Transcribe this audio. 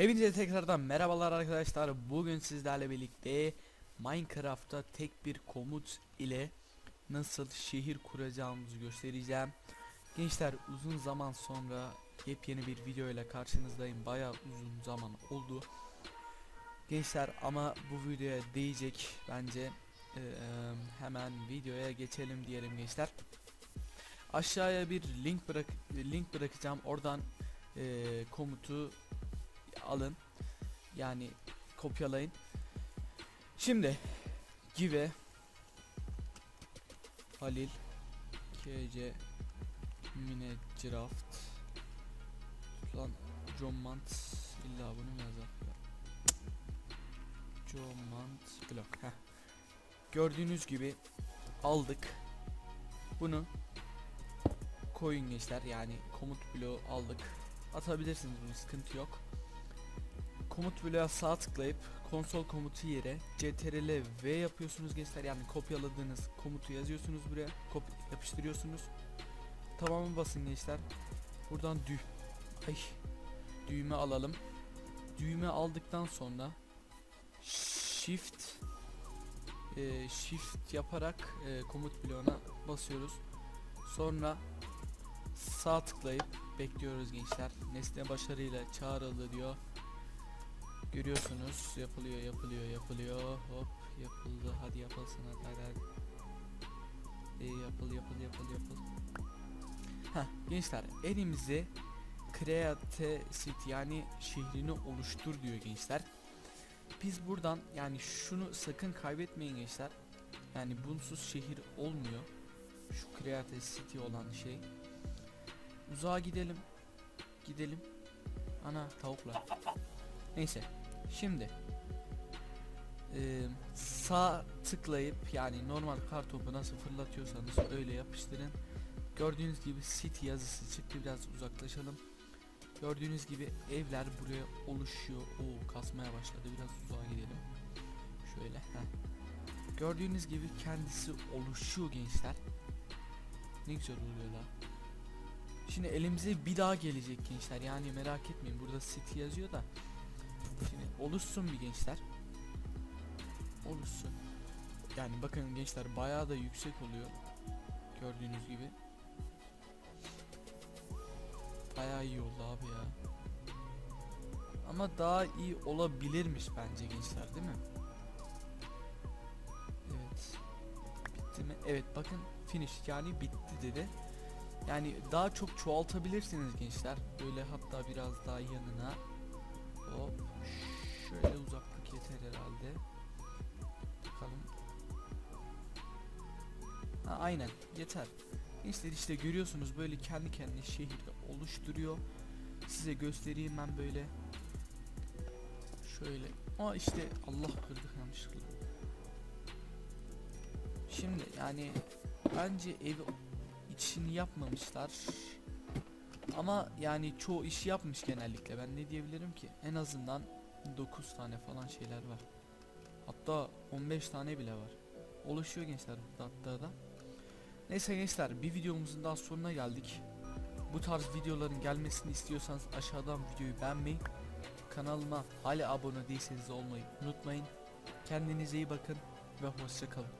Hepinize tekrardan merhabalar arkadaşlar. Bugün sizlerle birlikte Minecraft'ta tek bir komut ile nasıl şehir kuracağımızı göstereceğim. Gençler uzun zaman sonra yepyeni bir video ile karşınızdayım. Baya uzun zaman oldu. Gençler ama bu videoya değecek bence. Ee, hemen videoya geçelim diyelim gençler. Aşağıya bir link bırak link bırakacağım. Oradan eee, komutu alın. Yani kopyalayın. Şimdi give Halil KC Mine Craft Lan John Mant illa bunu mu yazar? John Mant blok. Heh. Gördüğünüz gibi aldık. Bunu koyun gençler yani komut bloğu aldık. Atabilirsiniz bunu sıkıntı yok. Komut bloğa sağ tıklayıp konsol komutu yere CTRL V yapıyorsunuz gençler yani kopyaladığınız komutu yazıyorsunuz buraya kop yapıştırıyorsunuz. Tamamı basın gençler. Buradan dü ay düğme alalım. Düğme aldıktan sonra shift e, shift yaparak e, komut bloğuna basıyoruz. Sonra sağ tıklayıp bekliyoruz gençler. Nesne başarıyla çağrıldı diyor. Görüyorsunuz yapılıyor yapılıyor yapılıyor hop yapıldı hadi yapılsın hadi hadi, hadi. E, yapıl yapıl yapıl yapıl. Heh, gençler elimize create city yani şehrini oluştur diyor gençler. Biz buradan yani şunu sakın kaybetmeyin gençler. Yani bunsuz şehir olmuyor. Şu create city olan şey. Uzağa gidelim. Gidelim. Ana tavuklar. Neyse. Şimdi eee, sağ tıklayıp yani normal kartopu nasıl fırlatıyorsanız öyle yapıştırın. Gördüğünüz gibi city yazısı çıktı biraz uzaklaşalım. Gördüğünüz gibi evler buraya oluşuyor. Oo kasmaya başladı. Biraz uzağa gidelim. Şöyle. Heh. Gördüğünüz gibi kendisi oluşuyor gençler. Ne güzel oluyor la. Şimdi elimize bir daha gelecek gençler. Yani merak etmeyin. Burada city yazıyor da. Şimdi oluşsun bir gençler. Oluşsun. Yani bakın gençler bayağı da yüksek oluyor. Gördüğünüz gibi. Bayağı iyi oldu abi ya. Ama daha iyi olabilirmiş bence gençler değil mi? Evet. Bitti mi? Evet bakın finish yani bitti dedi. Yani daha çok çoğaltabilirsiniz gençler. Böyle hatta biraz daha yanına. Hop. Şöyle uzaklık yeter herhalde. Bakalım. Ha, aynen yeter. Gençler işte görüyorsunuz böyle kendi kendine şehirde oluşturuyor. Size göstereyim ben böyle. Şöyle. Aa işte Allah kırdık yanlışlıkla. Şimdi yani bence evi içini yapmamışlar. Ama yani çoğu işi yapmış genellikle. Ben ne diyebilirim ki? En azından 9 tane falan şeyler var. Hatta 15 tane bile var. Oluşuyor gençler burada hatta da. Neyse gençler bir videomuzun daha sonuna geldik. Bu tarz videoların gelmesini istiyorsanız aşağıdan videoyu beğenmeyi, kanalıma hala abone değilseniz de olmayı unutmayın. Kendinize iyi bakın ve hoşça kalın.